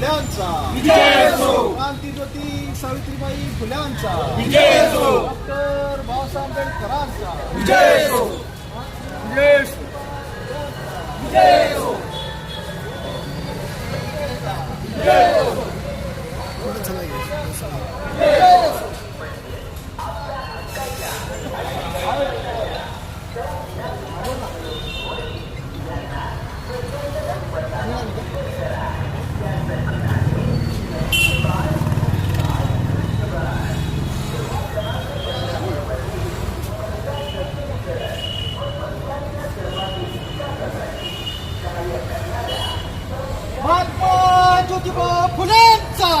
फुल्यांचा. क्रांतीज्योती सावित्रीबाई फुल्यांचा. डॉक्टर बाबासाहेब आंबेडकरांचा विजय असो विजय असो विजय असो महात्मा ज्योतिबा फुलेंचा विजय असो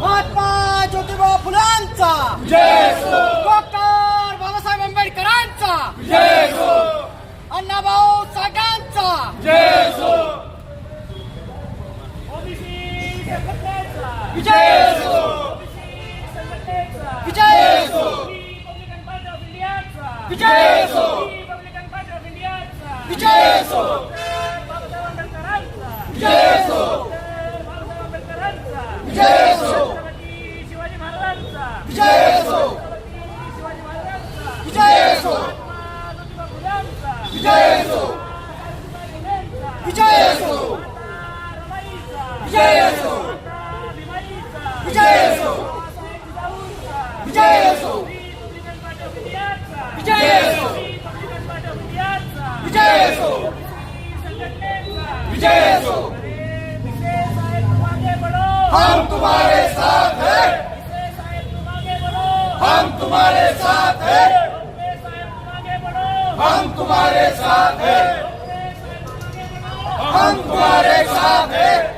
महात्मा ज्योतिबा फुलांचा विजय असो डॉक्टर बाबासाहेब आंबेडकरांचा विजय असो अण्णाभाऊ साठ्यांचा विजय असो विजय असो विजय असो विजय असो विजय असो विजय असो विजय असो शिवाजी महाराजांचा विजय असो शिवाजी महाराजांचा विजय असो फुलांचा विजय असो विजय असो विजय असो विजय असो विजय असो विजय असो विजय असो विजय असो हम तुम्हारे साथ है. हम तुम्हारे साथ है. हम तुम्हारे साथ है. हम तुम्हारे साथ है.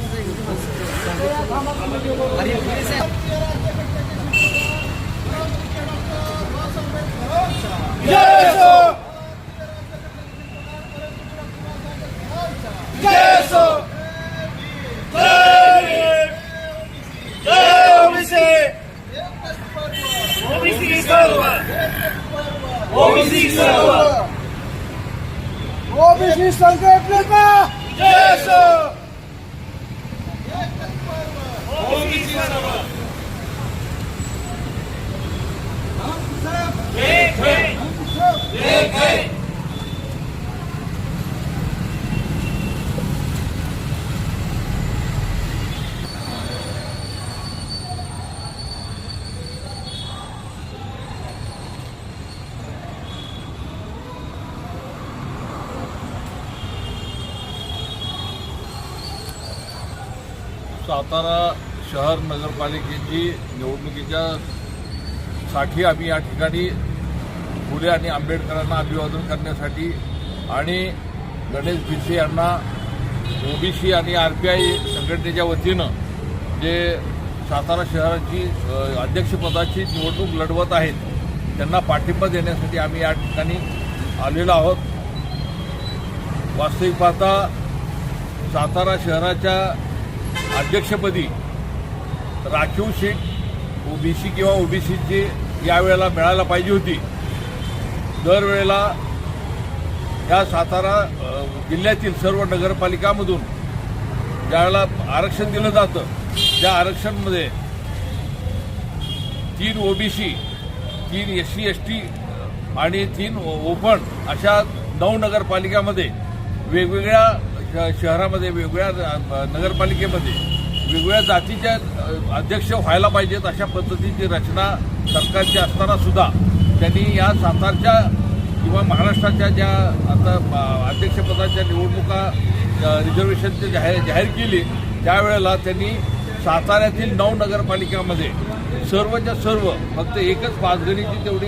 ありがとうございます。सातारा शहर नगरपालिकेची निवडणुकीच्या साठी आम्ही या ठिकाणी फुले आणि आंबेडकरांना अभिवादन करण्यासाठी आणि गणेश भिसे यांना ओबीसी आणि आर पी आय संघटनेच्या वतीनं जे सातारा शहराची अध्यक्षपदाची निवडणूक लढवत आहेत त्यांना पाठिंबा देण्यासाठी आम्ही या ठिकाणी आलेलो आहोत. वास्तविक पाहता सातारा शहराच्या अध्यक्षपदी राखीव सीट ओबीसी किंवा ओबीसीची यावेळेला मिळायला पाहिजे होती. दरवेळेला ह्या सातारा जिल्ह्यातील सर्व नगरपालिकामधून ज्यावेळेला आरक्षण दिलं जातं त्या आरक्षणमध्ये तीन ओबीसी तीन एस सी एस टी आणि तीन ओपन अशा नऊ नगरपालिकामध्ये वेगवेगळ्या शहरामध्ये वेगवेगळ्या नगरपालिकेमध्ये वेगवेगळ्या जातीच्या अध्यक्ष व्हायला पाहिजेत अशा पद्धतीची रचना सरकारची असताना सुद्धा त्यांनी या सातारच्या किंवा महाराष्ट्राच्या ज्या आता अध्यक्षपदाच्या निवडणुका रिझर्वेशनचे जाहीर जाहीर केली त्यावेळेला त्यांनी साताऱ्यातील नऊ नगरपालिकामध्ये सर्वच्या सर्व फक्त एकच पाचगणीची तेवढी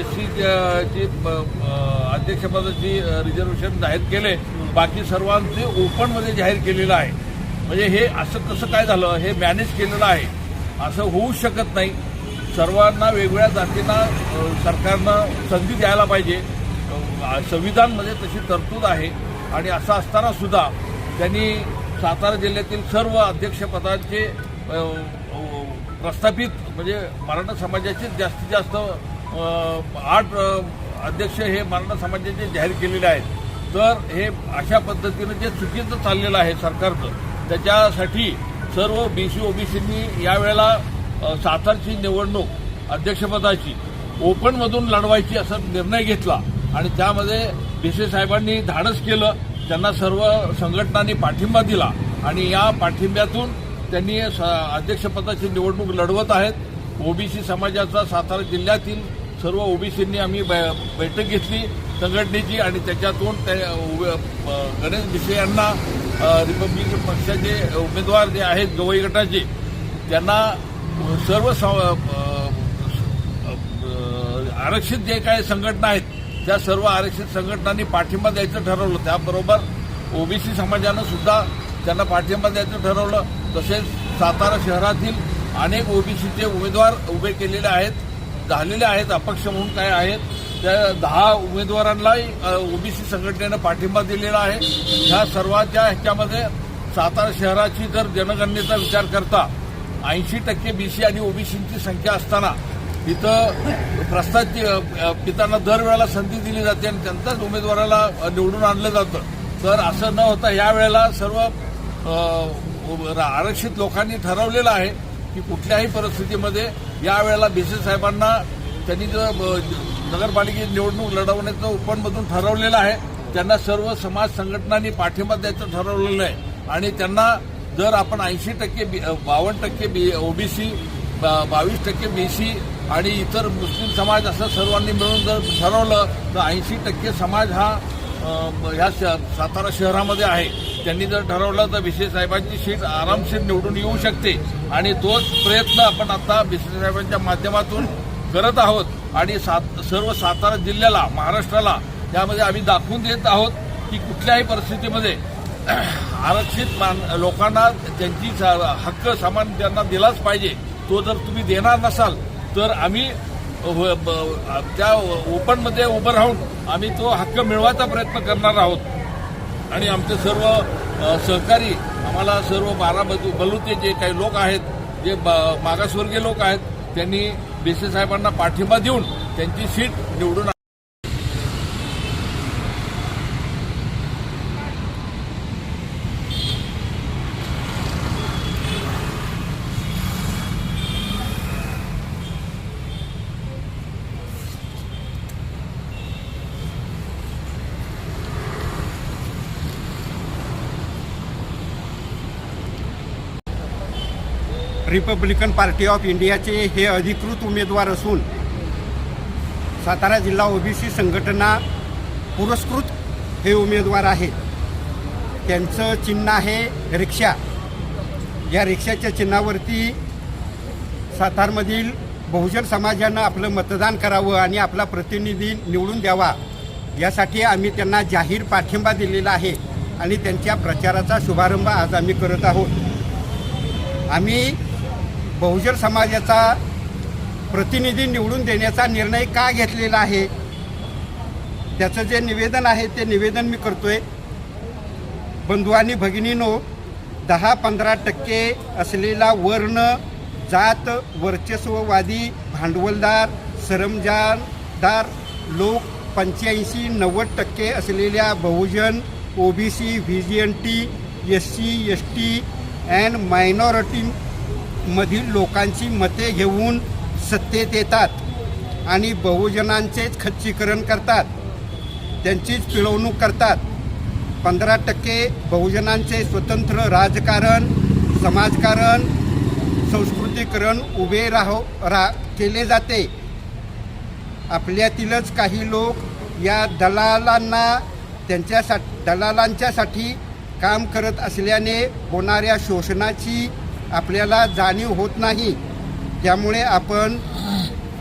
एस सीची अध्यक्षपदाची रिझर्वेशन जाहीर केले बाकी सर्वांचे ओपनमध्ये जाहीर केलेलं आहे. म्हणजे हे असं कसं काय झालं हे मॅनेज केलेलं आहे असं होऊ शकत नाही. सर्वांना वेगवेगळ्या जातींना सरकारनं संधी द्यायला पाहिजे. संविधानमध्ये म्हणजे तशी तरतूद आहे. आणि असं असताना सुद्धा त्यांनी सातारा जिल्ह्यातील सर्व अध्यक्षपदांचे प्रस्थापित म्हणजे मराठा समाजाचे जास्तीत जास्त आठ अध्यक्ष हे मराठा समाजाचे जाहीर केलेले आहेत. तर हे अशा पद्धतीनं जे चुकीचं चाललेलं आहे सरकारचं त्याच्यासाठी सर्व बी सी ओबीसींनी यावेळेला सातारची निवडणूक अध्यक्षपदाची ओपनमधून लढवायची असा निर्णय घेतला. आणि त्यामध्ये भिसे साहेबांनी धाडस केलं त्यांना सर्व संघटनांनी पाठिंबा दिला. आणि या पाठिंब्यातून त्यांनी अध्यक्षपदाची निवडणूक लढवत आहेत. ओबीसी समाजाचा सातारा जिल्ह्यातील सर्व ओबीसींनी आम्ही बै- बैठक घेतली. संघटनेची आणि त्याच्यातून त्या गणेश भिसे यांना रिपब्लिकन पक्षाचे उमेदवार जे आहेत गवई गटाचे त्यांना सर्व आरक्षित जे काही संघटना आहेत त्या सर्व आरक्षित संघटनांनी पाठिंबा द्यायचं ठरवलं. त्याबरोबर ओबीसी समाजानं सुद्धा त्यांना पाठिंबा द्यायचं ठरवलं. तसेच सातारा शहरातील अनेक ओबीसीचे उमेदवार उभे केलेले आहेत झालेले आहेत अपक्ष म्हणून काय आहेत त्या दहा उमेदवारांनाही ओबीसी संघटनेनं पाठिंबा दिलेला आहे. ह्या सर्वांच्या ह्याच्यामध्ये सातारा शहराची जर जनगणनेचा विचार करता ऐंशी टक्के बीसी आणि ओबीसीची संख्या असताना इथं प्रस्ताव पितांना दरवेळेला संधी दिली जाते आणि त्यांचाच उमेदवाराला निवडून आणलं जातं. तर असं न होता यावेळेला सर्व आरक्षित लोकांनी ठरवलेलं आहे की कुठल्याही परिस्थितीमध्ये यावेळेला बीसी साहेबांना त्यांनी जो अ, नगरपालिकेची निवडणूक लढवण्याचं ओपनमधून ठरवलेलं आहे त्यांना सर्व समाज संघटनांनी पाठिंबा द्यायचं ठरवलेलं आहे. आणि त्यांना जर आपण ऐंशी टक्के बावन्न टक्के बी ओबीसी बावीस टक्के बीसी आणि इतर मुस्लिम समाज असं सर्वांनी मिळून जर ठरवलं तर ऐंशी टक्के समाज हा ह्या श- सातारा शहरामध्ये आहे. त्यांनी जर ठरवलं तर भिसे साहेबांची सीट आरामशीर निवडून येऊ शकते. आणि तोच प्रयत्न आपण आता भिसे साहेबांच्या माध्यमातून करत आहोत. आणि सात सर्व सातारा जिल्ह्याला महाराष्ट्राला यामध्ये आम्ही दाखवून देत आहोत की कुठल्याही परिस्थितीमध्ये आरक्षित मान लोकांना त्यांची हक्क समान त्यांना दिलाच पाहिजे. तो जर तुम्ही देणार नसाल तर आम्ही त्या ओपनमध्ये उभं राहून आम्ही तो हक्क मिळवायचा प्रयत्न करणार आहोत. आणि आमचे सर्व सहकारी आम्हाला सर्व बारा बलु बलुते जे काही लोक आहेत जे मागासवर्गीय लोक आहेत त्यांनी बीसी साहेबांना पाठिंबा देऊन त्यांची सीट निवडून रिपब्लिकन पार्टी ऑफ इंडियाचे हे अधिकृत उमेदवार असून सातारा जिल्हा ओबीसी संघटना पुरस्कृत हे उमेदवार आहेत. त्यांचं चिन्ह आहे रिक्षा. या रिक्षाच्या चिन्हावरती सातारमधील बहुजन समाजानं आपलं मतदान करावं आणि आपला प्रतिनिधी निवडून द्यावा यासाठी आम्ही त्यांना जाहीर पाठिंबा दिलेला आहे आणि त्यांच्या प्रचाराचा शुभारंभ आज आम्ही करत आहोत. आम्ही बहुजन समाजाचा प्रतिनिधी निवडून देण्याचा निर्णय का घेतलेला आहे? त्याचं जे निवेदन आहे ते निवेदन मी करतोय. बंधू आणि भगिनीनो दहा पंधरा टक्के असलेला वर्ण जात वर्चस्ववादी भांडवलदार सरमजानदार लोक पंच्याऐंशी नव्वद टक्के असलेल्या Bahujan OBC V J N T S C S T and minority मधील लोकांची मते घेऊन सत्तेत येतात आणि बहुजनांचेच खच्चीकरण करतात. त्यांचीच पिळवणूक करतात. पंधरा टक्के बहुजनांचे स्वतंत्र राजकारण समाजकारण संस्कृतीकरण उभे राहो रा केले जाते. आपल्यातीलच काही लोक या दलालांना त्यांच्यासाठी दलालांच्यासाठी काम करत असल्याने होणाऱ्या शोषणाची आपल्याला जाणीव होत नाही. त्यामुळे आपण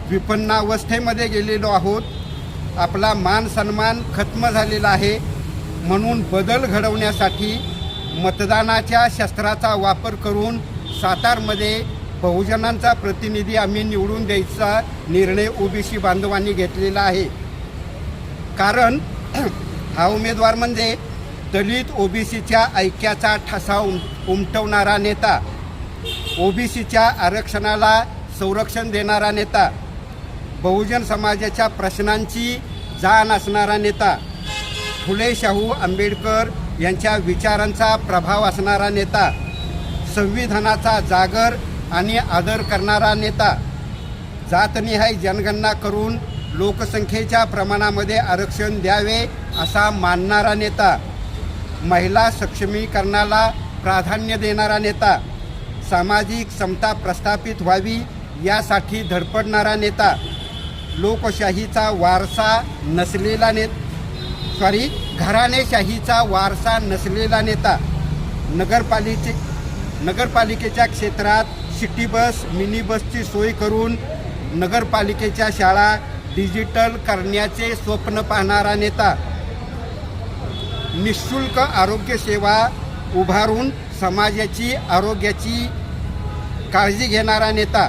विपन्नावस्थेमध्ये गेलेलो आहोत. आपला मान सन्मान खत्म झालेला आहे. म्हणून बदल घडवण्यासाठी मतदानाच्या शस्त्राचा वापर करून सातारमध्ये बहुजनांचा प्रतिनिधी आम्ही निवडून द्यायचा निर्णय ओबीसी बांधवांनी घेतलेला आहे. कारण हा उमेदवार म्हणजे दलित ओबीसीच्या ऐक्याचा ठसा उम उमटवणारा नेता. ओबीसीच्या आरक्षणाला संरक्षण देणारा नेता बहुजन समाजाच्या प्रश्नांची जाण असणारा नेता फुले शाहू आंबेडकर यांच्या विचारांचा प्रभाव असणारा नेता संविधानाचा जागर आणि आदर करणारा नेता जातनिहाय जनगणना करून लोकसंख्येच्या प्रमाणामध्ये आरक्षण द्यावे असा मानणारा नेता महिला सक्षमीकरणाला प्राधान्य देणारा नेता सामाजिक समता प्रस्थापित व्हावी यासाठी धडपडणारा नेता लोकशाहीचा वारसा नसलेला ने सॉरी घराणेशाहीचा वारसा नसलेला नेता नगरपालिके नगरपालिकेच्या क्षेत्रात सिटी बस मिनी बसची सोय करून नगरपालिकेच्या शाळा डिजिटल करण्याचे स्वप्न पाहणारा नेता निशुल्क आरोग्यसेवा उभारून समाजाची आरोग्याची काळजी घेणारा नेता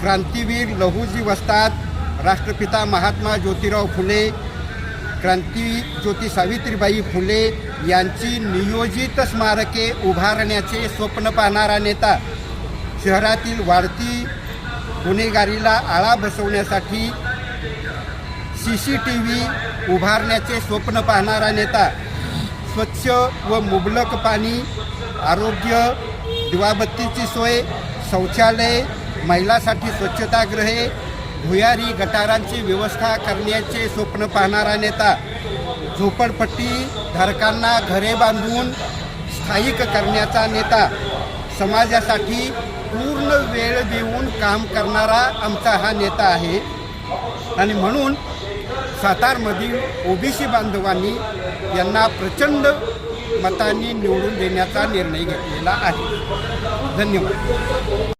क्रांतीवीर लहुजी वस्ताद राष्ट्रपिता महात्मा ज्योतिराव फुले क्रांती ज्योती सावित्रीबाई फुले यांची नियोजित स्मारके उभारण्याचे स्वप्न पाहणारा नेता शहरातील वाढती गुन्हेगारीला आळा बसवण्यासाठी सी सी टी व्ही उभारण्याचे स्वप्न पाहणारा नेता स्वच्छ व मुबलक पाणी आरोग्य दिवाबत्तीची सोय शौचालय महिलासाठी स्वच्छतागृहे भुयारी गटारांची व्यवस्था करण्याचे स्वप्न पाहणारा नेता झोपडपट्टी धारकांना घरे बांधून स्थायिक करण्याचा नेता समाजासाठी पूर्ण वेळ देऊन काम करणारा आमचा हा नेता आहे. आणि म्हणून सातारमधील ओबीसी बांधवांनी यांना प्रचंड मतांनी निवडून देण्याचा निर्णय घेतलेला आहे. धन्यवाद.